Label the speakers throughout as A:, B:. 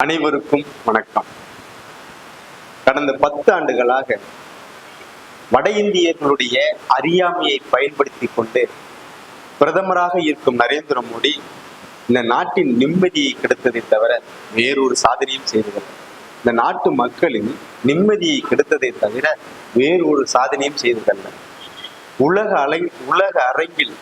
A: அனைவருக்கும் வணக்கம். கடந்த பத்து ஆண்டுகளாக வட இந்தியர்களுடைய அறியாமையை பயன்படுத்தி கொண்டு பிரதமராக இருக்கும் நரேந்திர மோடி இந்த நாட்டின் நிம்மதியை கெடுத்ததை தவிர வேறொரு சாதனையும் செய்ததில்லை இந்த நாட்டு மக்களின் நிம்மதியை கெடுத்ததை தவிர வேறொரு சாதனையும் செய்ததல்ல உலக அலை உலக அரங்கில்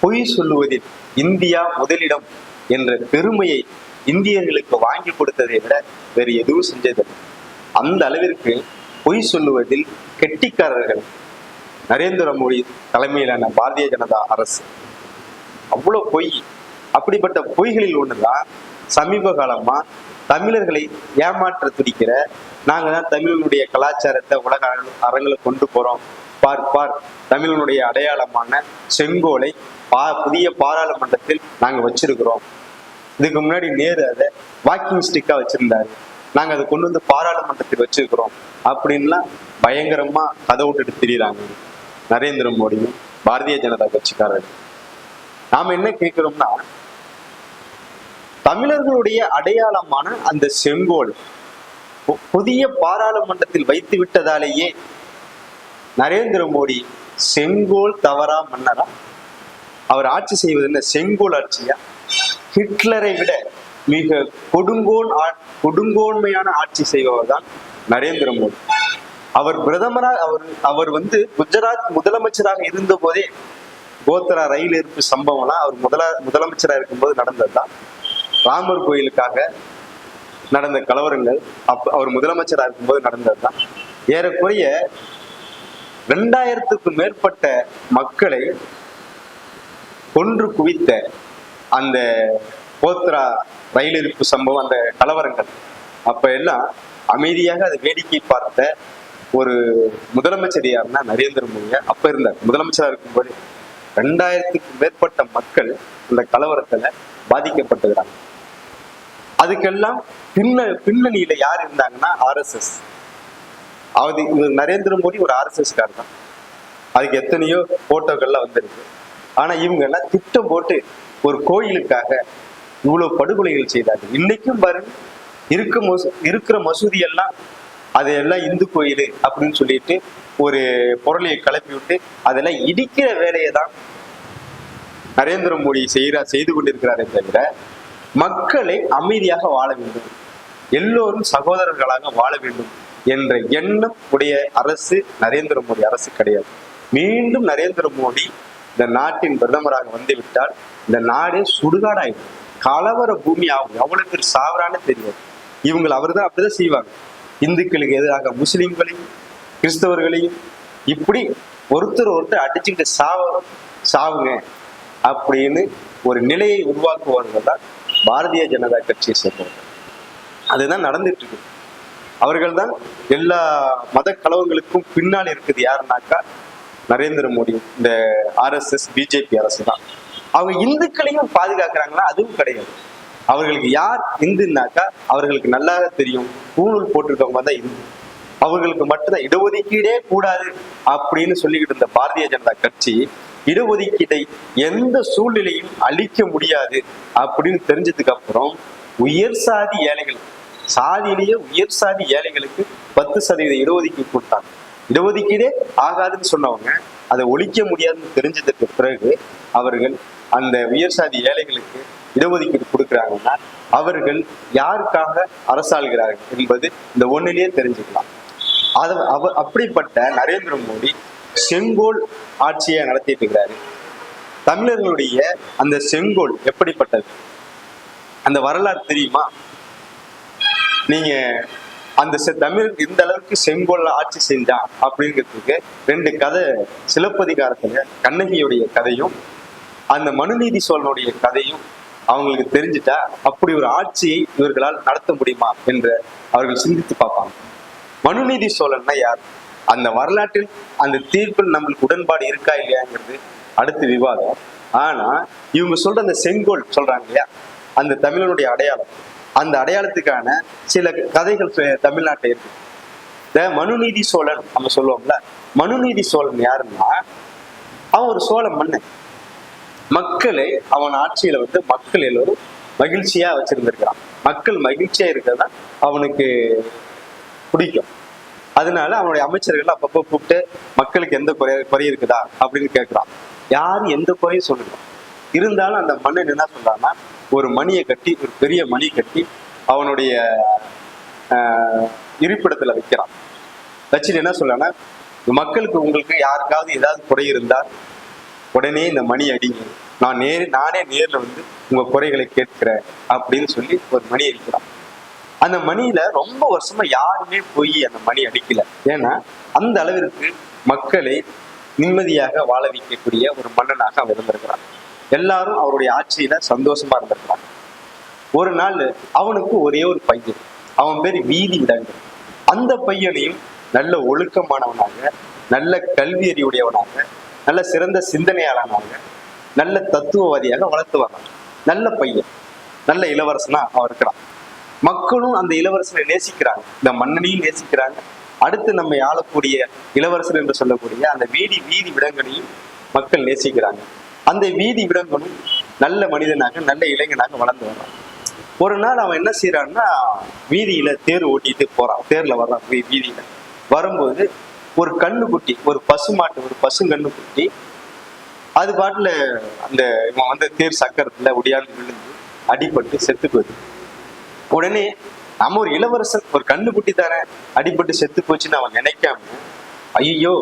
A: பொய் சொல்லுவதில் இந்தியா முதலிடம் என்ற பெருமையை இந்தியர்களுக்கு வாங்கி கொடுத்ததை விட வேறு எதுவும் செஞ்சதில்லை. அந்த அளவிற்கு பொய் சொல்லுவதில் கெட்டிக்காரர்கள் நரேந்திர மோடி தலைமையிலான பாரதிய ஜனதா அரசு. அவ்வளோ பொய். அப்படிப்பட்ட பொய்களில் ஒண்ணுதான் சமீப காலமா தமிழர்களை ஏமாற்ற துடிக்கிற நாங்க தான் தமிழனுடைய கலாச்சாரத்தை உலக அரங்கு- கொண்டு போறோம். பார் பார். தமிழனுடைய அடையாளமான செங்கோலை பா புதிய பாராளுமன்றத்தில் நாங்க வச்சிருக்கிறோம். இதுக்கு முன்னாடி நேரு அதை வாக்கிங் ஸ்டிக்கா வச்சிருந்தாரு. நாங்க அதை கொண்டு வந்து பாராளுமன்றத்தில் வச்சிருக்கிறோம். அப்படின்லாம் பயங்கரமா கதை விட்டுட்டு திரியுறாங்க. நரேந்திர மோடியும் பாரதிய ஜனதா கட்சிக்காரர்கள் நாம என்ன கேட்கிறோம்னா தமிழர்களுடைய அடையாளமான அந்த செங்கோல் புதிய பாராளுமன்றத்தில் வைத்து விட்டதாலேயே நரேந்திர மோடி செங்கோல் தவறா மன்னரா? அவர் ஆட்சி செய்வது என்ன? செங்கோல் ஆட்சியா? ஹிட்லரை விட மிக கொடுங்கோன் கொடுங்கோன்மையான ஆட்சி செய்பவர் தான் நரேந்திர மோடி. அவர் பிரதமராக அவர் அவர் வந்து குஜராத் முதலமைச்சராக இருந்த போதே கோத்ரா ரயில் எரிப்பு சம்பவம்லாம் அவர் முதல முதலமைச்சராக இருக்கும்போது நடந்ததுதான் ராமர் கோயிலுக்காக நடந்த கலவரங்கள் அப்ப அவர் முதலமைச்சராக இருக்கும்போது நடந்ததுதான் ஏறக்குறைய ரெண்டாயிரத்துக்கும் மேற்பட்ட மக்களை கொன்று குவித்த அந்த கோத்ரா ரயில் இருப்பு சம்பவம் அந்த கலவரங்கள். அப்ப எல்லாம் அமைதியாக அதை வேடிக்கை பார்த்த ஒரு முதலமைச்சர் யாருன்னா நரேந்திர மோடி அப்ப இருந்தார். முதலமைச்சரா இருக்கும்போது ரெண்டாயிரத்துக்கும் மேற்பட்ட மக்கள் அந்த கலவரத்துல பாதிக்கப்பட்டுகிறாங்க அதுக்கெல்லாம் பின்ன பின்னணியில யார் இருந்தாங்கன்னா ஆர்எஸ்எஸ் அது இவர் நரேந்திர மோடி ஒரு ஆர்எஸ்எஸ் கார் தான். அதுக்கு எத்தனையோ போட்டோக்கள்லாம் வந்திருக்கு. ஆனா இவங்க எல்லாம் திட்டம் போட்டு ஒரு கோயிலுக்காக இவ்வளவு படுகொலைகள் செய்தார்கள். இன்னைக்கும் பாருங்க இருக்க மசூ இருக்கிற மசூதி எல்லாம் அதையெல்லாம் இந்து கோயில் அப்படின்னு சொல்லிட்டு ஒரு பொருளையை கிளப்பி விட்டு அதெல்லாம் இடிக்கிற வேலையை தான் நரேந்திர மோடி செய்கிறார் செய்து கொண்டிருக்கிறாரே தவிர மக்களை அமைதியாக வாழ வேண்டும். எல்லோரும் சகோதரர்களாக வாழ வேண்டும் என்ற எண்ணம் உடைய அரசு நரேந்திர மோடி அரசு கிடையாது. மீண்டும் நரேந்திர மோடி இந்த நாட்டின் பிரதமராக வந்துவிட்டால் இந்த நாடே சுடுகாடாயிடும். கலவர பூமி ஆகும். எவ்வளவு பேர் சாவரான்னு தெரியாது. இவங்களை அவர்தான் அப்படிதான் செய்வாங்க. இந்துக்களுக்கு எதிராக முஸ்லிம்களையும் கிறிஸ்தவர்களையும் இப்படி ஒருத்தர் ஒருத்தர் அடிச்சுக்கிட்டு சாவ சாவுங்க அப்படின்னு ஒரு நிலையை உருவாக்குவார்கள் தான் பாரதிய ஜனதா கட்சியை சேர்ந்தவர்கள். அதுதான் நடந்துட்டு இருக்கு அவர்கள் தான் எல்லா மத கலவங்களுக்கும் பின்னால் இருக்குது யாருனாக்கா நரேந்திர மோடி இந்த ஆர்எஸ்எஸ் பிஜேபி அரசு தான். அவங்க இந்துக்களையும் பாதுகாக்கிறாங்களா? அதுவும் கிடையாது. அவர்களுக்கு யார் இந்துனாக்கா அவர்களுக்கு நல்லா தெரியும். ஊழல் போட்டிருக்கவங்க தான் இந்து. அவர்களுக்கு மட்டும்தான் இடஒதுக்கீடே கூடாது அப்படின்னு சொல்லிக்கிட்டு இருந்த பாரதிய ஜனதா கட்சி இடஒதுக்கீட்டை எந்த சூழ்நிலையும் அளிக்க முடியாது அப்படின்னு தெரிஞ்சதுக்கு அப்புறம் உயர் சாதி ஏழைகள் சாதியிலேயே உயர் சாதி ஏழைகளுக்கு பத்து சதவீத இடஒதுக்கீடு கொடுத்தாங்க. இடஒதுக்கீடே ஆகாதுன்னு சொன்னவங்க அதை ஒழிக்க முடியாதுன்னு தெரிஞ்சதுக்கு பிறகு அவர்கள் அந்த உயர் சாதி ஏழைகளுக்கு இடஒதுக்கீடு கொடுக்குறாங்கன்னா அவர்கள் யாருக்காக அரசாள்கிறார்கள் என்பது இந்த ஒன்னிலேயே தெரிஞ்சுக்கலாம். அது அவ அப்படிப்பட்ட நரேந்திர மோடி செங்கோல் ஆட்சியை நடத்திட்டு இருக்கிறாரு தமிழர்களுடைய அந்த செங்கோல் எப்படிப்பட்டது? அந்த வரலாறு தெரியுமா? நீங்க அந்த செ- தமிழ் இந்த அளவுக்கு செங்கோல்ல ஆட்சி செஞ்சான் அப்படிங்கிறதுக்கு ரெண்டு கதை சிலப்பதிகாரத்துல கண்ணகியுடைய கதையும் அந்த மனுநீதி சோழனுடைய கதையும் அவங்களுக்கு தெரிஞ்சுட்டா அப்படி ஒரு ஆட்சியை இவர்களால் நடத்த முடியுமா என்று அவர்கள் சிந்தித்து பார்ப்பாங்க. மனுநீதி சோழன்னா யார்? அந்த வரலாற்றில் அந்த தீர்ப்பில் நம்மளுக்கு உடன்பாடு இருக்கா இல்லையாங்கிறது அடுத்து விவாதம். ஆனா இவங்க சொல்ற அந்த செங்கோல் சொல்றாங்க இல்லையா? அந்த தமிழனுடைய அடையாளம். அந்த அடையாளத்துக்கான சில கதைகள் சு- தமிழ்நாட்டில் இருக்கு. இந்த மனுநீதி சோழன் நம்ம சொல்லுவோம்ல மனுநீதி சோழன் யாருன்னா அவன் ஒரு சோழ மன்னன். மக்களை அவன் ஆட்சியில வந்து மக்கள் எல்லோரும் மகிழ்ச்சியா வச்சிருந்திருக்கிறான். மக்கள் மகிழ்ச்சியா இருக்கிறது அவனுக்கு பிடிக்கும். அதனால அவனுடைய அமைச்சர்கள் அப்பப்போ கூப்பிட்டு மக்களுக்கு எந்த குறை குறை இருக்குதா அப்படின்னு கேட்கிறான். யாரும் எந்த குறையும் சொல்லல இருந்தாலும் அந்த மன்னன் என்ன சொல்றான்னா ஒரு மணியை கட்டி ஒரு பெரிய மணி கட்டி அவனுடைய ஆஹ், இருப்பிடத்துல வைக்கிறான். வச்சுட்டு என்ன சொல்லனா மக்களுக்கு உங்களுக்கு யாருக்காவது ஏதாவது குறை இருந்தால் உடனே இந்த மணி அடிங்க. நான் நேரு நானே நேர்ல வந்து உங்க குறைகளை கேட்கிறேன் அப்படின்னு சொல்லி ஒரு மணி அடிக்கிறான். அந்த மணியில ரொம்ப வருஷமா யாருமே போய் அந்த மணி அடிக்கல. ஏன்னா அந்த அளவிற்கு மக்களை நிம்மதியாக வாழ வைக்கக்கூடிய ஒரு மன்னனாக அவன் இருந்திருக்கிறான். எல்லாரும் அவருடைய ஆட்சியில சந்தோஷமா இருந்திருப்பாங்க. ஒரு நாள் அவனுக்கு ஒரே ஒரு பையன். அவன் பேர் வீதி விடங்கு அந்த பையனையும் நல்ல ஒழுக்கமானவனாக நல்ல கல்வி அறிவுடையவனாக நல்ல சிறந்த சிந்தனையாளனாக நல்ல தத்துவவாதியாக வளர்த்துவாங்க. நல்ல பையன். நல்ல இளவரசனா அவன் இருக்கிறான். மக்களும் அந்த இளவரசனை நேசிக்கிறாங்க. இந்த மன்னனையும் நேசிக்கிறாங்க. அடுத்து நம்மை ஆளக்கூடிய இளவரசர் என்று சொல்லக்கூடிய அந்த வீதி வீதி விடங்கனையும் மக்கள் நேசிக்கிறாங்க. அந்த வீதி விடங்கனும் நல்ல மனிதனாக நல்ல இளைஞனாக வளர்ந்து வர்றான். ஒரு நாள் அவன் என்ன செய்யறான்னா வீதியில தேர் ஓட்டிட்டு போறான். தேர்ல வர்றான் வீதியில. வரும்போது ஒரு கண்ணுக்குட்டி ஒரு பசு மாட்டு ஒரு பசுங்கண்ணு குட்டி அது பாட்டுல அந்த இவன் வந்து தேர் சக்கரத்துல ஒடியாந்து விழுந்து அடிபட்டு செத்து போயிடுது. உடனே நம்ம ஒரு இளவரசன் ஒரு கண்ணுக்குட்டி தானே அடிபட்டு செத்து போச்சுன்னு அவன் நினைக்காம ஐயோ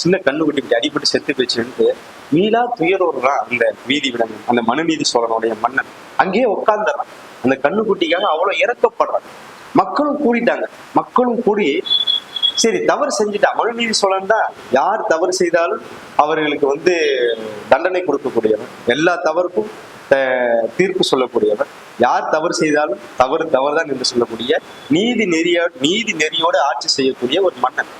A: சின்ன கண்ணுக்குட்டி இப்படி அடிபட்டு செத்து போச்சுன்ட்டு மீளா துயரோடுறான் அந்த வீதி விலங்கு அந்த மனுநீதி சோழனுடைய மன்னன். அங்கேயே உட்கார்ந்துடுறான். அந்த கண்ணுக்குட்டிக்காக அவ்வளவு இறக்கப்படுறான். மக்களும் கூடிட்டாங்க. மக்களும் கூடி சரி தவறு செஞ்சுட்டா. மனுநீதி சோழன் தான். யார் தவறு செய்தாலும் அவர்களுக்கு வந்து தண்டனை கொடுக்கக்கூடியவன். எல்லா தவறுக்கும் தீர்ப்பு சொல்லக்கூடியவர் யார் தவறு செய்தாலும் தவறு தவறுதான் என்று சொல்லக்கூடிய நீதி நெறிய நீதி நெறியோடு ஆட்சி செய்யக்கூடிய ஒரு மன்னன்.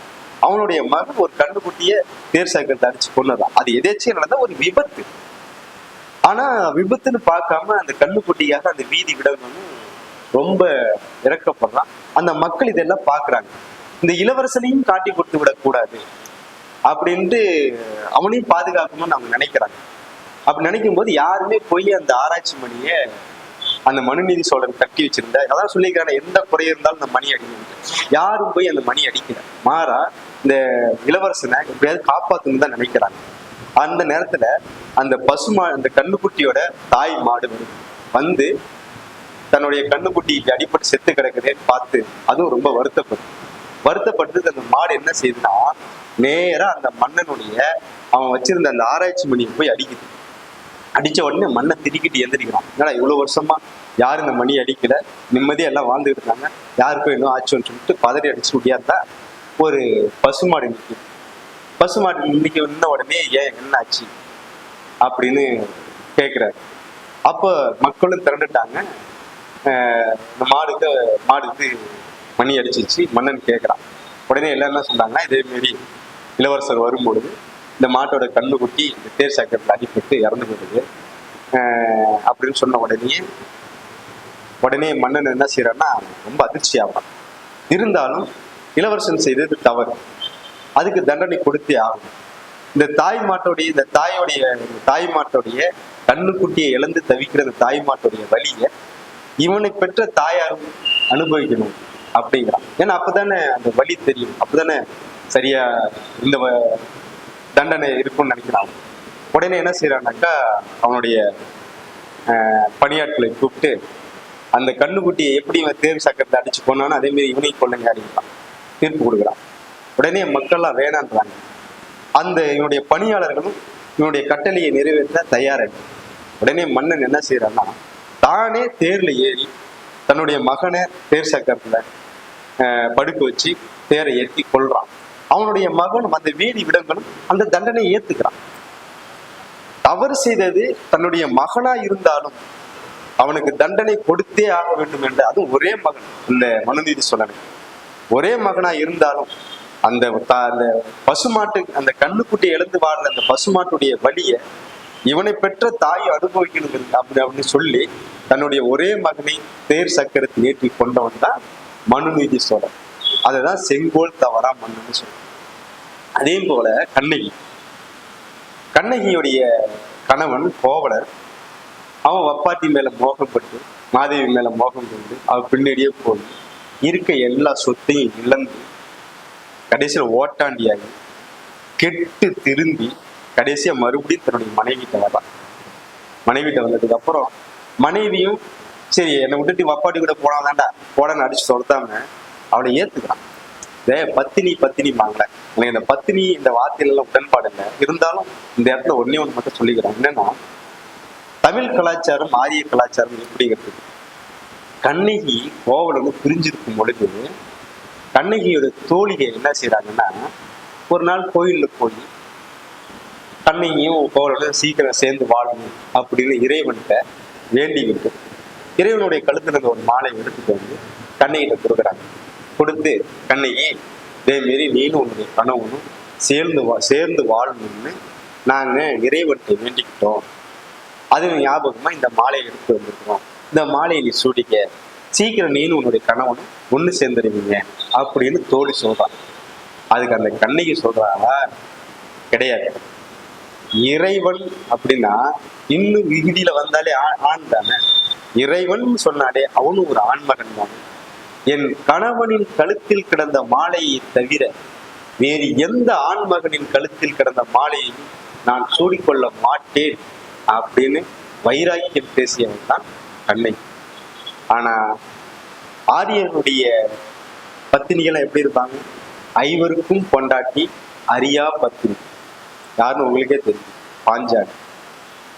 A: அவனுடைய மகன் ஒரு கண்ணுக்குட்டிய தேர் சக்கரத்தை அடிச்சு கொண்டுறான் அது எதேச்சியும் நடந்த ஒரு விபத்து. ஆனா விபத்துன்னு பார்க்காம அந்த கண்ணுக்குட்டியாக அந்த வீதி விடணும்னு ரொம்ப இறக்கப்படுறான் அந்த மக்கள் இதெல்லாம் பாக்குறாங்க இந்த இளவரசனையும் காட்டி கொடுத்து விடக்கூடாது அப்படின்ட்டு அவனையும் பாதுகாக்கணும்னு அவங்க நினைக்கிறாங்க. அப்படி நினைக்கும் போது யாருமே போய் அந்த ஆராய்ச்சி மணியை அந்த மனுநீதி சோழன் கட்டி வச்சிருந்தா அதான் சொல்லிக்கிறாங்க எந்த குறை இருந்தாலும் அந்த மணி அடிக்கணும் யாரும் போய் அந்த மணி அடிக்கல. மாறா இந்த இளவரசனை எப்படியாவது காப்பாத்தணும்னு தான் நினைக்கிறாங்க. அந்த நேரத்துல அந்த பசுமா அந்த கண்ணுக்குட்டியோட தாய் மாடு வந்து தன்னுடைய கண்ணுக்குட்டி இப்படி செத்து கிடக்குதேன்னு பார்த்து அதுவும் ரொம்ப வருத்தப்படும். வருத்தப்பட்டு அந்த மாடு என்ன செய்யுதுன்னா நேரா அந்த மன்னனுடைய அவன் வச்சிருந்த அந்த ஆராய்ச்சி மணியை போய் அடிக்குது. அடிச்ச உடனே மண்ணை திருக்கிட்டு எந்திரிக்கிறான். என்னடா இவ்வளவு வருஷமா யாரும் இந்த மணி அடிக்கல? நிம்மதியா எல்லாம் வாழ்ந்துகிட்டு இருக்காங்க. யாருக்கும் இன்னும் ஆச்சுன்னு சொல்லிட்டு பதறி அடிச்சு முடியாதா ஒரு பசுமாடு நிற்கும் பசுமாடு நிற்க நின்ன உடனே ஏன் என்ன ஆச்சு அப்படின்னு கேட்குறாரு அப்போ மக்களும் திரண்டுட்டாங்க. இந்த மாடுக்கு மாடுக்கு மணி அடிச்சிச்சு மன்னன் கேட்குறான் உடனே எல்லாம் என்ன சொன்னாங்கன்னா இதே மாரி இளவரசர் வரும்பொழுது இந்த மாட்டோட கண்ணு குட்டி இந்த தேர் சக்கரத்தில் அடிபட்டு இறந்து போயிடுது. அப்படின்னு சொன்ன உடனே உடனே மன்னன் என்ன செய்யறான்னா ரொம்ப அதிர்ச்சி ஆகிறான். இருந்தாலும் இளவரசன் செய்தது தவறு. அதுக்கு தண்டனை கொடுத்தே ஆகும் இந்த தாய் மாட்டோடைய இந்த தாயோடைய தாய் மாட்டோடைய கண்ணுக்குட்டியை இழந்து தவிக்கிற அந்த தாய் மாட்டோடைய வழிய இவனை பெற்ற தாயாரும் அனுபவிக்கணும் அப்படிங்கிறான். ஏன்னா அப்பதானே அந்த வழி தெரியும். அப்பதானே சரியா இந்த வ- தண்டனை இருக்கும்னு நினைக்கிறான் உடனே என்ன செய்யறான்னாக்கா அவனுடைய பணியாட்களை கூப்பிட்டு அந்த கண்ணுக்குட்டியை எப்படி இவன் தேர்வு சக்கரத்தை அடிச்சு கொண்டானோ அதே மாதிரி இவனையும் கொள்ளுங்க அடிக்கிறான் தீர்ப்பு கொடுக்குறான். உடனே மக்கள்லாம் வேணான்றாங்க. அந்த இவனுடைய பணியாளர்களும் இவனுடைய கட்டளையை நிறைவேற்ற தயாராக உடனே மன்னன் என்ன செய்யறான்னா தானே தேர்ல ஏறி தன்னுடைய மகனை தேர் சக்கரத்துல ஆஹ், படுக்க வச்சு தேரை ஏற்றி கொள்றான் அவனுடைய மகனும் அந்த வீதி விடங்களும் அந்த தண்டனையை ஏத்துக்கிறான். தவறு செய்தது தன்னுடைய மகனா இருந்தாலும் அவனுக்கு தண்டனை கொடுத்தே ஆக வேண்டும் என்று அதுவும் ஒரே மகன். இந்த மனுநீதி சொல்லணும் ஒரே மகனா இருந்தாலும் அந்த அந்த பசுமாட்டு அந்த கண்ணுக்குட்டி இழந்து வாழ்ற அந்த பசுமாட்டுடைய வழிய இவனை பெற்ற தாய் அனுபவிக்கணும் அப்படி அப்படின்னு சொல்லி தன்னுடைய ஒரே மகனை தேர் சக்கரத்தில் ஏற்றி கொண்டவன் தான் மனுநீதி சோழன். அதுதான் செங்கோல் தவறா மண்ணுன்னு சொல்றோம் அதே போல கண்ணகி. கண்ணகியுடைய கணவன் கோவலர். அவன் வப்பாட்டி மேல மோகப்பட்டு மாதேவி மேல மோகம் கொண்டு அவ பின்னாடியே போய் இருக்க எல்லா சொத்தையும் இழந்து கடைசியில் ஓட்டாண்டியாகி கெட்டு திரும்பி கடைசியா மறுபடியும் தன்னுடைய மனைவிட்ட வர்றான். மனைவிட்ட வந்ததுக்கு அப்புறம் மனைவியும் சரி என்னை விட்டுட்டு வப்பாட்டி கூட போனாதான்டா போடன்னு அடிச்சு சொல்த்தாம அவளை ஏத்துக்கிறான். இதே பத்தினி பத்தினி வாங்கல எனக்கு இந்த பத்தினி இந்த வார்த்தையில எல்லாம் உடன்பாடு இல்லை. இருந்தாலும் இந்த இடத்துல ஒண்ணே ஒண்ணு மட்டும் சொல்லிக்கிறேன். என்னன்னா தமிழ் கலாச்சாரம் ஆரிய கலாச்சாரம் எப்படிங்கிறது. கண்ணகி கோவலன்னு பிரிஞ்சிருக்கும் பொழுது கண்ணகியோட தோழிகை என்ன செய்யறாங்கன்னா ஒரு நாள் கோயில்ல போய் கண்ணகியும் கோவலனும் சீக்கிரம் சேர்ந்து வாழணும் அப்படின்னு இறைவன்கிட்ட வேண்டிக்கிட்டு இறைவனுடைய கழுத்துல இருந்த ஒரு மாலை எடுத்துட்டு வந்து கண்ணகிட்ட கொடுக்குறாங்க. கொடுத்து கண்ணகி இதேமாரி நீனும் உன்னுடைய கணவனும் சேர்ந்து வா சேர்ந்து வாழணும்னு நாங்க இறைவன்கிட்ட வேண்டிக்கிட்டோம். அது ஞாபகமா இந்த மாலையை எடுத்து வந்திருக்கிறோம். இந்த மாலையை நீ சூடிக்க சீக்கிரம் நீனும் உன்னுடைய கணவன் ஒண்ணு சேர்ந்துருவீங்க அப்படின்னு தோழி சொல்றான் அதுக்கு அந்த கண்ணகி சொல்றாங்களா கிடையாது. இறைவன் அப்படின்னா இன்னும் விகுதியில வந்தாலே ஆ- ஆண் தானே. இறைவன் சொன்னாலே அவனும் ஒரு ஆண்மகன் தான். என் கணவனின் கழுத்தில் கிடந்த மாலையை தவிர வேறு எந்த ஆண்மகனின் கழுத்தில் கிடந்த மாலையையும் நான் சூடிக்கொள்ள மாட்டேன் அப்படின்னு வைராக்கியம் பேசியவன் தான் கண்ணை. ஆனா ஆரியனுடைய பத்தினிகள் எப்படி இருப்பாங்க? ஐவருக்கும் பொண்டாட்டி அரியா பத்தினி. யாருன்னு உங்களுக்கே தெரியும். பாஞ்சாலி.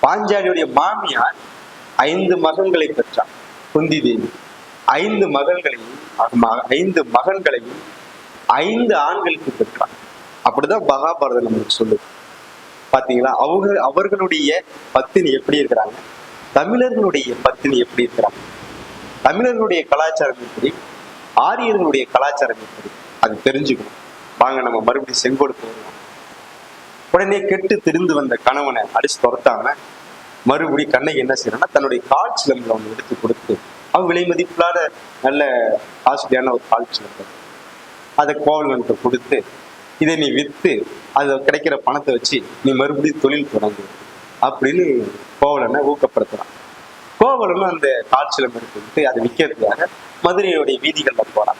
A: பாஞ்சாலியுடைய மாமியார் ஐந்து மகன்களை பெற்றார் குந்தி தேவி. ஐந்து மகன்களையும் ஐந்து மகன்களையும் ஐந்து ஆண்களுக்கு பெற்றார் அப்படிதான் மகாபாரதம் நமக்கு சொல்லுது. பாத்தீங்களா? அவங்க அவர்களுடைய பத்தினி எப்படி இருக்கிறாங்க? தமிழர்களுடைய பத்தினி எப்படி இருக்கிறாங்க தமிழர்களுடைய கலாச்சாரம் எப்படி? ஆரியர்களுடைய கலாச்சாரம் எப்படி? அது தெரிஞ்சுக்கணும். வாங்க நம்ம மறுபடியும் செங்கோடு வருவோம் உடனே கெட்டு திரிந்து வந்த கணவனை அடிச்சு துரத்தாம மறுபடி கண்ணகி என்ன செய்யறான்னா தன்னுடைய கால் சிலம்புல ஒன்று எடுத்து கொடுத்து அவன் விலை மதிப்பில்லாத நல்ல காஸ்ட்லியான ஒரு கால் சிலம்பு. அதை கோவலனுக்கு கொடுத்து இதை நீ வித்து அது கிடைக்கிற பணத்தை வச்சு நீ மறுபடியும் தொழில் தொடங்கு அப்படின்னு கோவலனை ஊக்கப்படுத்துறான். கோவலனும் அந்த கால் சிலம்பு எடுத்துக்கிட்டு அதை விற்கிறதுக்காக மதுரையுடைய வீதிகள்ல போறான்.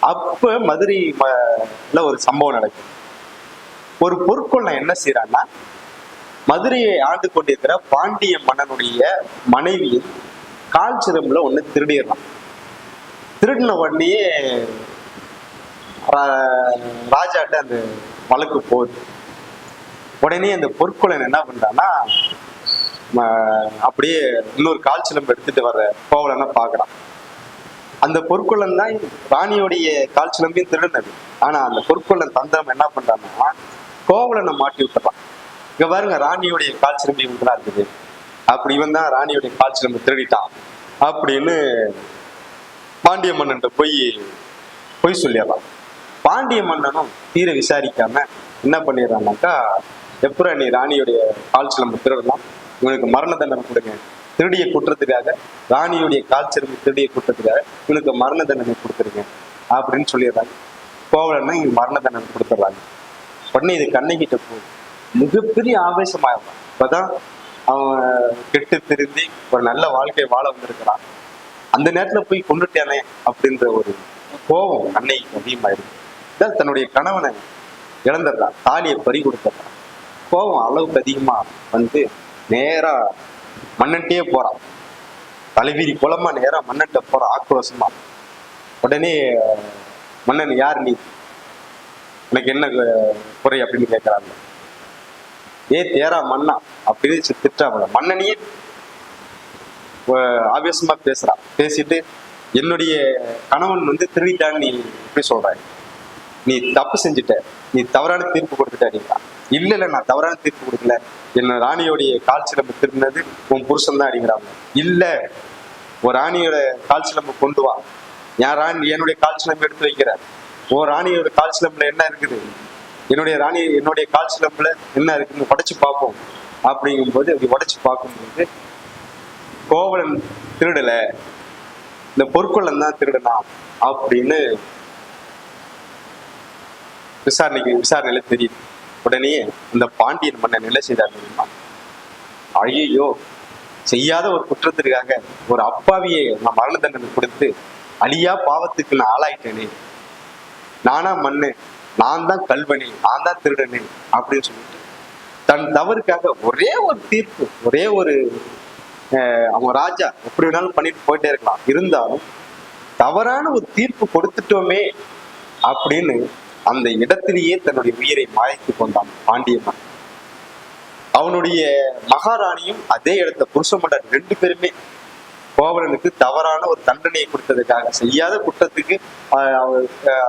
A: அப்ப மதுரை ம- ல ஒரு சம்பவம் நடக்குது. ஒரு பொற்கொள்ளன் என்ன செய்யறான்னா மதுரையை ஆண்டு கொண்டிருக்கிற பாண்டிய மன்னனுடைய மனைவியின் கால் சிலம்புல ஒண்ணு திருடிடுறான். திருடின உடனேயே ரா- ராஜாட்ட அந்த வழக்கு போகுது. உடனே அந்த பொற்கொள்ளன் என்ன பண்றான்னா அப்படியே இன்னொரு கால் சிலம்பு எடுத்துட்டு வர கோவலனை பாக்குறான் அந்த பொற்கொள்ளன் தான் ராணியோடைய கால் சிலம்பையும் திருடினது. ஆனா அந்த பொற்கொள்ளன் தந்திரம் என்ன பண்றான்னா கோவலனை மாட்டி விட்டுறான். இங்க பாருங்க ராணியோடைய கால் சிலம்பு இவங்க இருக்குது. அப்படி இவன் தான் ராணியோடைய கால் சிலம்பு திருடிட்டான் அப்படின்னு பாண்டிய மன்னன் போய் பொய் சொல்லிடுறான் பாண்டிய மன்னனும் தீர விசாரிக்காம என்ன பண்ணிடுறான்னாக்கா எப்பறம் நீ ராணியுடைய கால் சிலம்பு திருடலாம் இவனுக்கு மரண தண்டனை கொடுங்க. திருடிய குற்றத்துக்காக ராணியுடைய கால் சிலம்பு திருடிய குற்றத்துக்காக இவனுக்கு மரண தண்டனை கொடுத்துருங்க. அப்படின்னு சொல்லிடுறாங்க. கோவலன்னா இங்க மரண தண்டனை கொடுத்துட்றாங்க. உடனே இது கண்ணகிட்ட போகுது. மிகப்பெரிய ஆவேசமாயிருப்பான் இப்பதான் அவன் கெட்டு திருந்தி ஒரு நல்ல வாழ்க்கை வாழ வந்திருக்கிறான். அந்த நேரத்துல போய் கொண்டுட்டானே அப்படின்ற ஒரு கோபம் அன்னைக்கு அதிகமாயிருக்கு. இதான் தன்னுடைய கணவனை இழந்துடுறான். தாலியை பறி கொடுத்துட்றான். கோபம் அளவுக்கு அதிகமா வந்து நேரா மன்னன்ட்டே போறான். தலைவிரி குளமா நேரா மன்னன்ட்ட போறான் ஆக்ரோஷமா. உடனே மன்னன் யார் நீ? உனக்கு என்ன குறை? அப்படின்னு கேட்கறாங்க ஏ தேரா மன்னா? அப்படின்னு சி- மன்னனையே ஆவேசமா பேசுறான் பேசிட்டு என்னுடைய கணவன் வந்து திருடிட்டான்னு நீ எப்படி சொல்ற? நீ தப்பு செஞ்சுட்ட. நீ தவறான தீர்ப்பு கொடுத்துட்ட நீங்க இல்ல இல்ல நான் தவறான தீர்ப்பு கொடுக்கல. என்ன ராணியோடைய கால் சிலம்பு திருடினது உன் புருஷன் தான் அப்படிங்கிறாங்க. இல்ல ஒரு ராணியோட கால் சிலம்பு கொண்டு வா. என் ராணி என்னுடைய கால் சிலம்பு எடுத்து வைக்கிற. ஓ ராணியோட கால் சிலம்புல என்ன இருக்குது? என்னுடைய ராணி என்னுடைய கால் சிலம்புல என்ன இருக்குன்னு உடைச்சு பார்ப்போம். அப்படிங்கும்போது அப்படி உடைச்சு பார்க்கும்போது கோவலன் திருடல. இந்த பொற்கொள்ளன் தான் திருடலாம் அப்படின்னு விசாரணைக்கு விசாரணையில தெரியுது. உடனே இந்த பாண்டியன் மன்னன் என்ன செய்தார் தெரியுமா? ஐயோ செய்யாத ஒரு குற்றத்திற்காக ஒரு அப்பாவியை நான் மரண தண்டனை கொடுத்து அழியா பாவத்துக்கு நான் ஆளாயிட்டேனே. நானா மண்ணு நான் தான் கல்வனி நான் தான் திருடனே அப்படின்னு சொல்லிட்டு தன் தவறுக்காக ஒரே ஒரு தீர்ப்பு ஒரே ஒரு அஹ், அவன் ராஜா எப்படி வேணாலும் பண்ணிட்டு போயிட்டே இருக்கலாம். இருந்தாலும் தவறான ஒரு தீர்ப்பு கொடுத்துட்டோமே அப்படின்னு அந்த இடத்திலேயே தன்னுடைய உயிரை மாய்த்து கொண்டான் பாண்டியம்மன். அவனுடைய மகாராணியும் அதே இடத்த புருஷ மன்னர் ரெண்டு பேருமே கோவலனுக்கு தவறான ஒரு தண்டனையை கொடுத்ததுக்காக செய்யாத குற்றத்துக்கு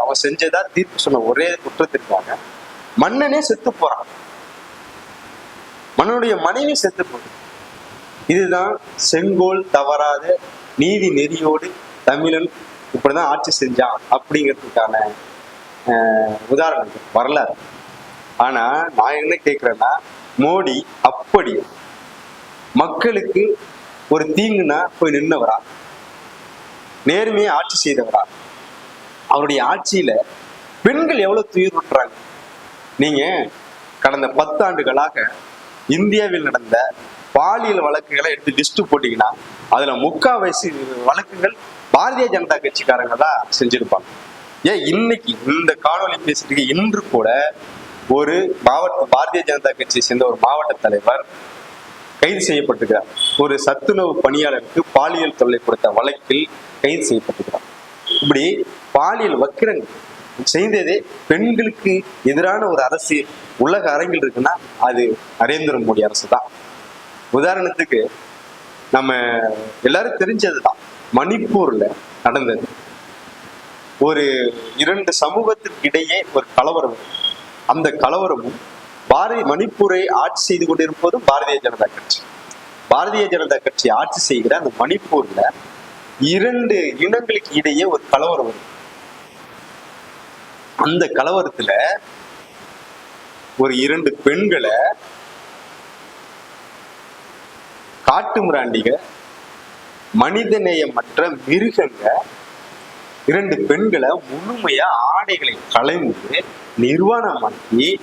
A: அவன் செஞ்சதா தீர்ப்பு சொன்ன ஒரே குற்றத்திற்காக மன்னனே செத்து போறான். மன்னனுடைய மனைவி செத்து போகுது. இதுதான் செங்கோல் தவறாத நீதி நெறியோடு தமிழன் இப்படிதான் ஆட்சி செஞ்சான் அப்படிங்கிறதுக்கான உதாரணம் வரலாறு. ஆனா நான் என்ன கேக்குறேன்னா மோடி அப்படி மக்களுக்கு ஒரு தீங்குனா போய் நின்னவரா? நேர்மையை ஆட்சி செய்தவரா? அவருடைய ஆட்சியில பெண்கள் எவ்வளவு துயர்வுற்றாங்க நீங்க கடந்த பத்தாண்டுகளாக இந்தியாவில் நடந்த பாலியல் வழக்குகளை எடுத்து லிஸ்ட் போட்டீங்கன்னா அதுல முக்காவாசி வழக்குகள் பாரதிய ஜனதா கட்சிக்காரங்க தான் செஞ்சிருப்பாங்க. ஏன் இன்னைக்கு இந்த காணொளி பேசிட்டு இன்று கூட ஒரு மாவட்ட பாரதிய ஜனதா கட்சியை சேர்ந்த ஒரு மாவட்ட தலைவர் கைது செய்யப்பட்டிருக்கிறார். ஒரு சத்துணவு பணியாளருக்கு பாலியல் தொல்லை கொடுத்த வழக்கில் கைது செய்யப்பட்டிருக்கிறார். இப்படி பாலியல் வக்கிரங்கள் செய்ததே பெண்களுக்கு எதிரான ஒரு அரசு உலக அரங்கில் இருக்குன்னா அது நரேந்திர மோடி அரசு தான் உதாரணத்துக்கு நம்ம எல்லாரும் தெரிஞ்சதுதான். மணிப்பூர்ல நடந்தது. ஒரு இரண்டு சமூகத்திற்கு இடையே ஒரு கலவரம். அந்த கலவரமும் பாரதி மணிப்பூரை ஆட்சி செய்து கொண்டிருப்பதும் பாரதிய ஜனதா கட்சி. பாரதிய ஜனதா கட்சி ஆட்சி செய்கிற அந்த மணிப்பூர்ல இரண்டு இனங்களுக்கு இடையே ஒரு கலவரம் வரும். அந்த கலவரத்துல ஒரு இரண்டு பெண்களை காட்டு மிராண்டிக மனிதநேயமற்ற மிருகங்க இரண்டு பெண்களை முழுமையா ஆடைகளை களைந்து நிர்வாணமாக்கி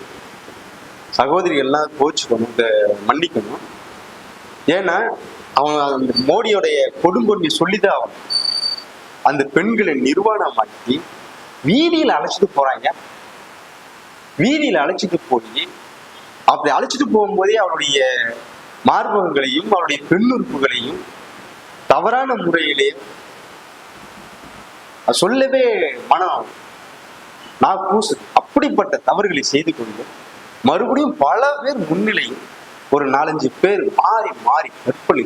A: சகோதரிகள்லாம் கோச்சுக்கணும் இந்த மன்னிக்கணும். ஏன்னா அவங்க அந்த மோடியோடைய கொடுங்கொன்மை சொல்லிதான் அந்த பெண்களை நிர்வாணமாக்கி வீதியில் அழைச்சிட்டு போறாங்க. வீதியில் அழைச்சிட்டு போய் அப்படி அழைச்சிட்டு போகும்போதே அவருடைய மார்பகங்களையும் அவருடைய பெண்ணுறுப்புகளையும் தவறான முறையிலே அது சொல்லவே மனம் நான் கூசு அப்படிப்பட்ட தவறுகளை செய்து கொண்டு மறுபடியும் பல பேர் முன்னிலையில் ஒரு நாலஞ்சு பேர் மாறி மாறி கற்பழி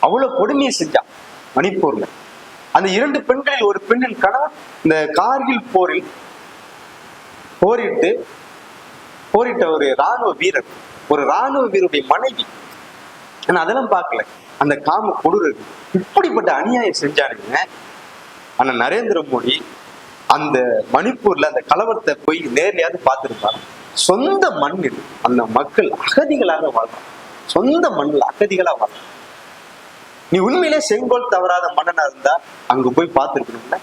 A: அவ்வளவு கொடுமையை செஞ்சான் மணிப்பூர்ல. அந்த இரண்டு பெண்களில் ஒரு பெண்ணின் கணவன் இந்த கார்கில் போரில் போரிட்டு போரிட்ட ஒரு ராணுவ வீரர் ஒரு ராணுவ வீரருடைய மனைவி ஆனா அதெல்லாம் பார்க்கல. அந்த காம கொடூர இப்படிப்பட்ட அநியாயம் செஞ்சானுங்க. ஆனா நரேந்திர மோடி அந்த மணிப்பூர்ல அந்த கலவரத்தை போய் நேர்லையாவது பார்த்திருப்பாரு. சொந்த மண்ணில் அந்த மக்கள் அகதிகளாக வாழ்றான் சொந்த மண்ணில் அகதிகளா வாழ்றான் நீ உண்மையிலே செங்கோல் தவறாத மன்னனா இருந்தா அங்க போய் பார்த்துருக்கணும்ல?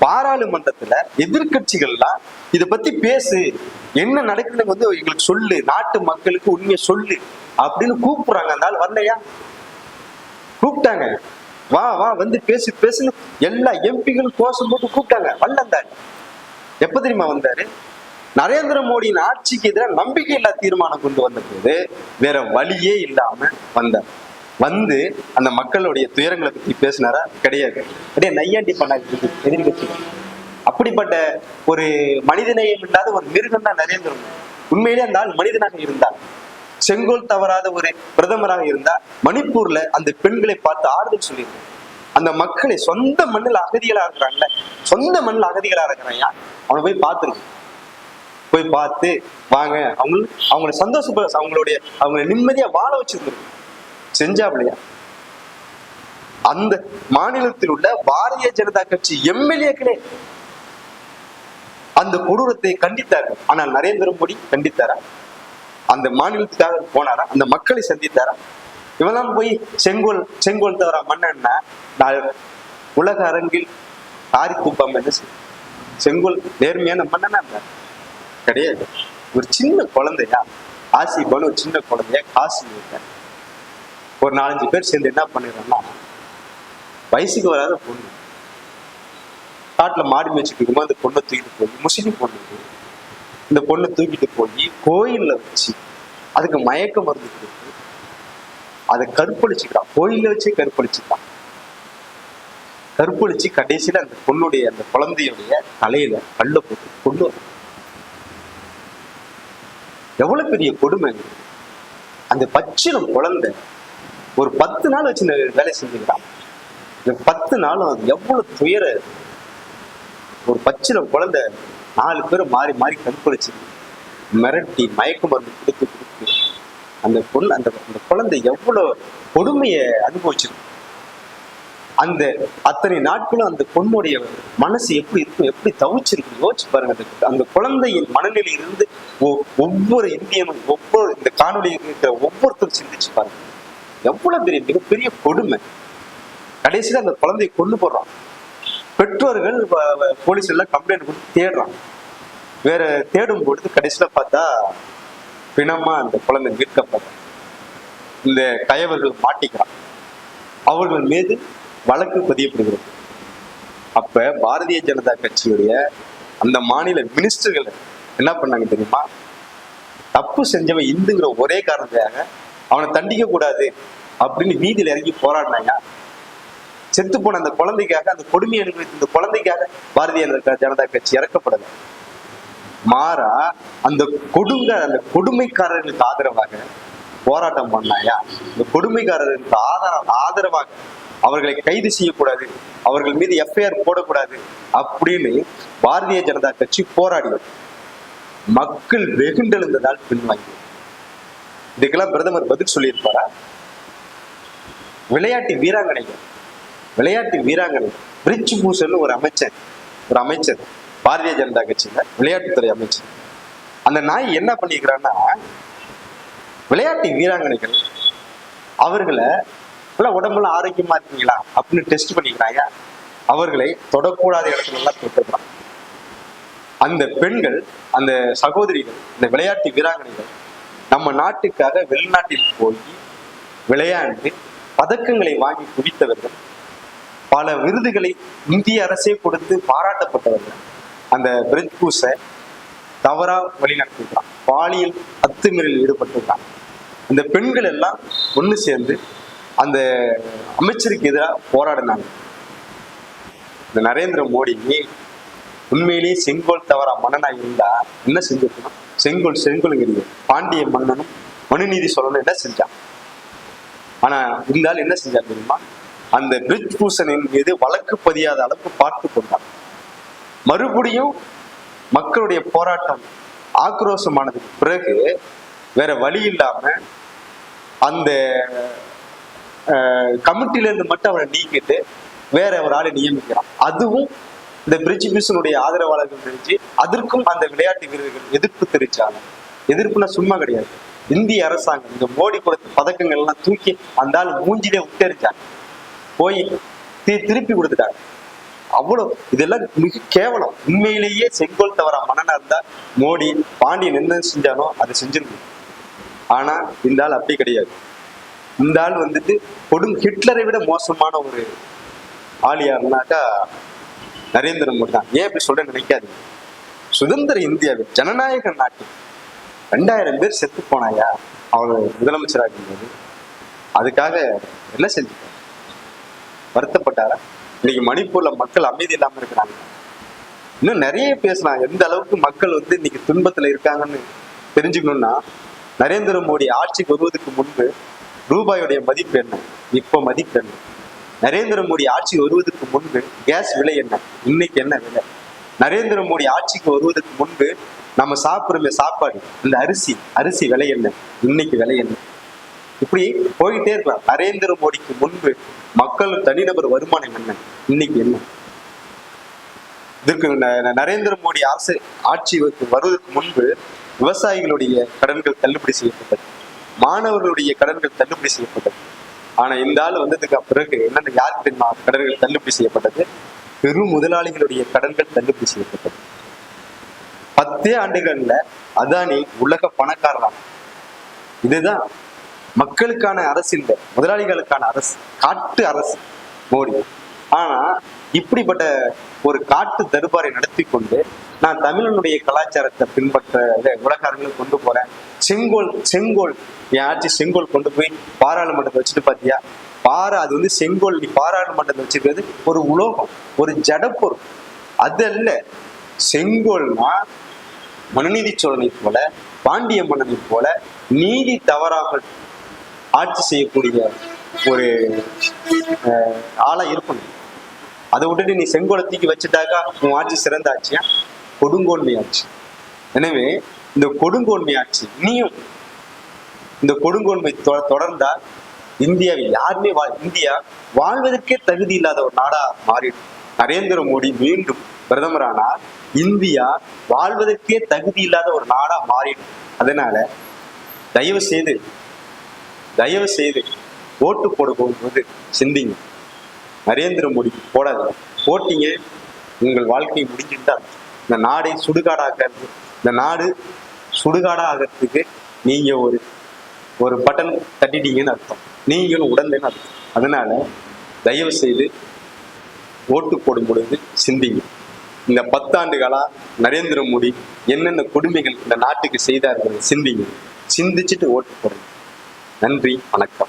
A: பாராளுமன்றத்துல எதிர்கட்சிகள்லாம் இத பத்தி பேசு என்ன நடக்குதுன்னு வந்து எங்களுக்கு சொல்லு நாட்டு மக்களுக்கு உண்மையை சொல்லு அப்படின்னு கூப்பிடுறாங்க. அந்த ஆள் வரலையா? கூப்பிட்டாங்க. வா வா வந்து பேசு பேசுன்னு எல்லா எம்பிகளும் கோஷம் போட்டு கூப்பிட்டாங்க. வரல அந்த ஆள். எப்ப தெரியுமா வந்தாரு? நரேந்திர மோடியின் ஆட்சிக்கு எதிராக நம்பிக்கையில்லா தீர்மானம் கொண்டு வந்த போது வேற வழியே இல்லாம வந்தார். வந்து அந்த மக்களுடைய துயரங்களை பத்தி பேசினாரா? கிடையாது. அப்படியே நையாண்டி பண்ணாங்க. எதிர்கட்சி அப்படிப்பட்ட ஒரு மனிதநேயம் இல்லாத ஒரு மிருகம் தான் நரேந்திர மோடி உண்மையிலே அந்த ஆள் மனிதனாக இருந்தார் செங்கோல் தவறாத ஒரு பிரதமராக இருந்தா மணிப்பூர்ல அந்த பெண்களை பார்த்து ஆறுதல் சொல்லியிருந்தார் அந்த மக்களை சொந்த மண்ணில் அகதிகளா இருக்கிறாங்கல்ல சொந்த மண்ணில் அகதிகளா இருக்கிறாங்க அவனை போய் பார்த்துருக்கு போய் பார்த்து வாங்க. அவங்க அவங்கள சந்தோஷப்ப அவங்களுடைய அவங்கள நிம்மதியா வாழ வச்சிருந்துருக்கு செஞ்சாப்லையா அந்த மாநிலத்தில் உள்ள பாரதிய ஜனதா கட்சி எம்எல்ஏக்களே அந்த கொடூரத்தை கண்டித்தார்கள். ஆனால் நரேந்திர மோடி கண்டித்தாரா? அந்த மாநிலத்துக்காக போனாரா? அந்த மக்களை சந்தித்தாரா? இவெல்லாம் போய் செங்கோல் செங்கோல் தவிர மன்னன்னா? நான் உலக அரங்கில் காரி கூப்பாம என்ன செங்கோல் நேர்மையான மன்னனா இருந்தார் கிடையாது. ஒரு சின்ன குழந்தையா? ஆசிபான்னு ஒரு சின்ன குழந்தைய? காசு வைத்தேன் ஒரு நாலஞ்சு பேர் சேர்ந்து என்ன பண்ணிடுறோம்னா வயசுக்கு வராத பொண்ணு. காட்டுல மாடி மேய்ச்சிட்டு இருக்கும்போது அந்த பொண்ணை தூக்கிட்டு போய் முஸ்லீம் பொண்ணு இந்த பொண்ணை தூக்கிட்டு போய் கோயில்ல வச்சு அதுக்கு மயக்க மருந்து கொடுத்து அதை கற்பழிச்சுக்கிறான். கோயில்ல வச்சே கற்பழிச்சுக்கிறான். கற்பழிச்சு கடைசியில அந்த பொண்ணுடைய அந்த குழந்தையுடைய தலையில கல்ல போட்டு கொண்டு வரான். எவ்வளவு பெரிய கொடுமை அந்த பச்சிலம் குழந்தை ஒரு பத்து நாள் வச்சு வேலை செஞ்சுக்கிறான் இந்த பத்து நாளும் அது எவ்வளவு துயர ஒரு பச்சில குழந்தை நாலு பேரும் மாறி மாறி கற்பழிச்சு மிரட்டி மயக்க மருந்து கொடுத்து கொடுத்து அந்த பொண்ணு அந்த அந்த குழந்தை எவ்வளவு கொடுமையை அனுபவிச்சிருக்கு. அந்த அத்தனை நாட்களும் அந்த பொண்ணுடைய மனசு எப்படி இருக்கும் எப்படி தவிச்சிருக்கு யோசிச்சு பாருங்க. அந்த- அந்த குழந்தையின் மனநிலையிலிருந்து ஒ- ஒவ்வொரு இந்தியனும் ஒவ்வொரு இந்த காணொலியில் இருக்கிற ஒவ்வொருத்தரும் சிந்திச்சு பாருங்க. எவ்வளவு பெரிய மிகப்பெரிய கொடுமை. கடைசியில அந்த குழந்தையை கொண்டு போடுறான். பெற்றோர்கள் போலீஸ் எல்லாம் கம்ப்ளைண்ட் கொடுத்து தேடுறான். வேற தேடும் பொழுது கடைசியில பார்த்தா பிணமா அந்த குழந்தை மீட்கப்படுறான் இந்த கயவர்கள் மாட்டிக்கிறான். அவர்கள் மீது வழக்கு பதியப்படுகிறது. அப்ப பாரதிய ஜனதா கட்சியுடைய அந்த மாநில மினிஸ்டர்கள் என்ன பண்ணாங்க தெரியுமா? தப்பு செஞ்சவன் இந்துங்கிற ஒரே காரணத்துக்காக அவனை தண்டிக்க கூடாது அப்படின்னு வீதியில இறங்கி போராடினாங்க. செத்து போன அந்த குழந்தைக்காக அந்த கொடுமை அனுபவித்த இந்த குழந்தைக்காக பாரதிய ஜனதா- கட்சி இறக்கப்படலை. மாறா அந்த கொடுங்க அந்த கொடுமைக்காரர்களுக்கு ஆதரவாக போராட்டம் பண்ணாயா? இந்த கொடுமைக்காரர்களுக்கு ஆதர ஆதரவாக அவர்களை கைது செய்யக்கூடாது அவர்கள் மீது எஃப்ஐஆர் போடக்கூடாது அப்படின்னு பாரதிய ஜனதா கட்சி போராடியது. மக்கள் வெகுண்டெழுந்ததால் பின்வாங்கியது. இதுக்கெல்லாம் பிரதமர் பதில் சொல்லியிருப்பாரா? விளையாட்டு வீராங்கனைகள் விளையாட்டு வீராங்கனை பிரிட்ஜ் பூஷன் ஒரு அமைச்சர் ஒரு அமைச்சர் பாரதிய ஜனதா கட்சியில விளையாட்டுத்துறை அமைச்சர். அந்த நாய் என்ன பண்ணிக்கிறான்னா விளையாட்டு வீராங்கனைகள் அவர்களை உடம்புல ஆரோக்கியமா இருக்கீங்களா? அப்படின்னு டெஸ்ட் பண்ணிக்கிறாங்க அவர்களை தொடக்கூடாத இடத்துல எல்லாம் தொட்டுறான் அந்த பெண்கள் அந்த சகோதரிகள் இந்த விளையாட்டு வீராங்கனைகள் நம்ம நாட்டுக்காக வெளிநாட்டில் போய் விளையாண்டு பதக்கங்களை வாங்கி குவித்தவர்கள் பல விருதுகளை இந்திய அரசே கொடுத்து பாராட்டப்பட்டவர்கள். அந்த பிரெஞ்ச் பூசை தவறா வழிநடத்திருக்கான் பாலியல் அத்துமீறலில் ஈடுபட்டிருக்கான் இந்த பெண்கள் எல்லாம் ஒன்று சேர்ந்து அந்த அமைச்சருக்கு எதிராக போராடினாங்க. இந்த நரேந்திர மோடி உண்மையிலேயே செங்கோல் தவறா மன்னனா இருந்தா என்ன செஞ்சிருக்கணும்? செங்கோல் செங்கோலுங்கிறது பாண்டிய மன்னனும் மனுநீதி சொல்லணும் என்ன செஞ்சான் ஆனா இருந்தாலும் என்ன செஞ்சார் தெரியுமா? அந்த பிரிஜ் பூசனின் மீது வழக்கு பதியாத அளவுக்கு பார்த்து கொண்டான் மறுபடியும் மக்களுடைய போராட்டம் ஆக்ரோஷமானதுக்கு பிறகு வேற வழி இல்லாம அந்த கமிட்டில இருந்து மட்டும் அவரை நீக்கிட்டு வேற ஒரு ஆளை நியமிக்கிறான். அதுவும் இந்த பிரிட்ஜ் பியூசனுடைய ஆதரவாளர்கள் தெரிஞ்சு அதற்கும் அந்த விளையாட்டு வீரர்கள் எதிர்ப்பு தெரிவிச்சாங்க. எதிர்ப்புனா சும்மா கிடையாது. இந்திய அரசாங்கம் இந்த மோடி கொடுத்த பதக்கங்கள் எல்லாம் தூக்கி அந்த ஆள் மூஞ்சிலே உத்தரிச்சாங்க போய் திருப்பி கொடுத்துட்டாங்க. அவ்வளவு இதெல்லாம் மிக கேவலம். உண்மையிலேயே செங்கோல் தவறா மன்னனா இருந்தா மோடி பாண்டியன் என்ன செஞ்சானோ அதை செஞ்சிருக்கும். ஆனா இந்த ஆள் அப்படி கிடையாது. இந்த ஆள் வந்துட்டு கொடும் ஹிட்லரை விட மோசமான ஒரு ஆள் யாருனாக்கா நரேந்திர மோடி தான். ஏன் இப்படி சொல்றேன்னு நினைக்காதீங்க. சுதந்திர இந்தியாவில் ஜனநாயக நாட்டில் ரெண்டாயிரம் பேர் செத்து போனாயா? அவர் முதலமைச்சராக இருந்தது. அதுக்காக என்ன செஞ்சுட்டார் வருத்தப்பட்டாரா? இன்னைக்கு மணிப்பூர்ல மக்கள் அமைதி இல்லாம இருக்கிறாங்க. இன்னும் நிறைய பேசலாம். எந்த அளவுக்கு மக்கள் வந்து இன்னைக்கு துன்பத்துல இருக்காங்கன்னு தெரிஞ்சுக்கணும்னா நரேந்திர மோடி ஆட்சிக்கு வருவதற்கு முன்பு ரூபாயுடைய மதிப்பு என்ன? இப்போ மதிப்பு என்ன? நரேந்திர மோடி ஆட்சி வருவதற்கு முன்பு கேஸ் விலை என்ன? இன்னைக்கு என்ன விலை? நரேந்திர மோடி ஆட்சிக்கு வருவதற்கு முன்பு நம்ம சாப்பிடுற சாப்பாடு இந்த அரிசி அரிசி விலை என்ன? இன்னைக்கு விலை என்ன? இப்படி போயிட்டே இருக்கலாம். நரேந்திர மோடிக்கு முன்பு மக்கள் தனிநபர் வருமானம் என்ன? இன்னைக்கு என்ன? இதற்கு ந- நரேந்திர மோடி அரசு ஆட்சி வருவதற்கு முன்பு விவசாயிகளுடைய கடன்கள் தள்ளுபடி செய்யப்பட்டது. மாணவர்களுடைய கடன்கள் தள்ளுபடி செய்யப்பட்டது. ஆனா இந்த ஆள் வந்ததுக்கு பிறகு என்னென்ன யாருக்கு தெரியுமா? கடன்கள் தள்ளுபடி செய்யப்பட்டது. பெரும் முதலாளிகளுடைய கடன்கள் தள்ளுபடி செய்யப்பட்டது. பத்தே ஆண்டுகள்ல அதானி உலக பணக்காரலாம் இதுதான் மக்களுக்கான அரசு இல்லை முதலாளிகளுக்கான அரசு காட்டு அரசு மோடி. ஆனா இப்படிப்பட்ட ஒரு காட்டு தருபாரை நடத்தி கொண்டு நான் தமிழனுடைய கலாச்சாரத்தை பின்பற்ற உலக அரங்கில் கொண்டு போறேன். செங்கோல் செங்கோல் என் ஆட்சி செங்கோல் கொண்டு போய் பாராளுமன்றத்தை வச்சுட்டு பாத்தியா? பாரா அது வந்து செங்கோல் நீ பாராளுமன்றத்தை வச்சிருக்கிறது ஒரு உலோகம் ஒரு ஜடப்பொருள். அது அல்ல செங்கோல்னா மனுநீதி சோழனை போல பாண்டிய மன்னனை போல நீதி தவறாமல் ஆட்சி செய்யக்கூடிய ஒரு ஆளா இருக்கணும். அதை விட்டுட்டு நீ செங்கோலை தூக்கி வச்சுட்டாக்கா உன் ஆட்சி சிறந்த ஆட்சியா கொடுங்கோன்மை ஆட்சி எனவே இந்த கொடுங்கோன்மை ஆட்சி இனியும் இந்த கொடுங்கோன்மை தொ- தொடர்ந்தா இந்தியாவில் யாருமே வா இந்தியா வாழ்வதற்கே தகுதி இல்லாத ஒரு நாடா மாறிடும். நரேந்திர மோடி மீண்டும் பிரதமரானால் இந்தியா வாழ்வதற்கே தகுதி இல்லாத ஒரு நாடா மாறிடும். அதனால தயவு செய்து தயவு செய்து ஓட்டு போட சிந்திங்க. நரேந்திர மோடிக்கு போடாது. போட்டீங்க உங்கள் வாழ்க்கை முடிஞ்சுட்டா. இந்த நாடை சுடுகாடாக்கிறது இந்த நாடு சுடுகாடாக ஆகிறதுக்கு நீங்க ஒரு ஒரு பட்டன் தட்டிட்டீங்கன்னு அர்த்தம். நீங்களும் உடந்தேன்னு அர்த்தம். அதனால தயவு செய்து ஓட்டு போடும் பொழுது சிந்திங்க. இந்த பத்தாண்டு பத்தாண்டுகளா நரேந்திர மோடி என்னென்ன கொடுமைகள் இந்த நாட்டுக்கு செய்தார்கள் சிந்திங்க. சிந்திச்சுட்டு ஓட்டு போடுங்க. நன்றி வணக்கம்.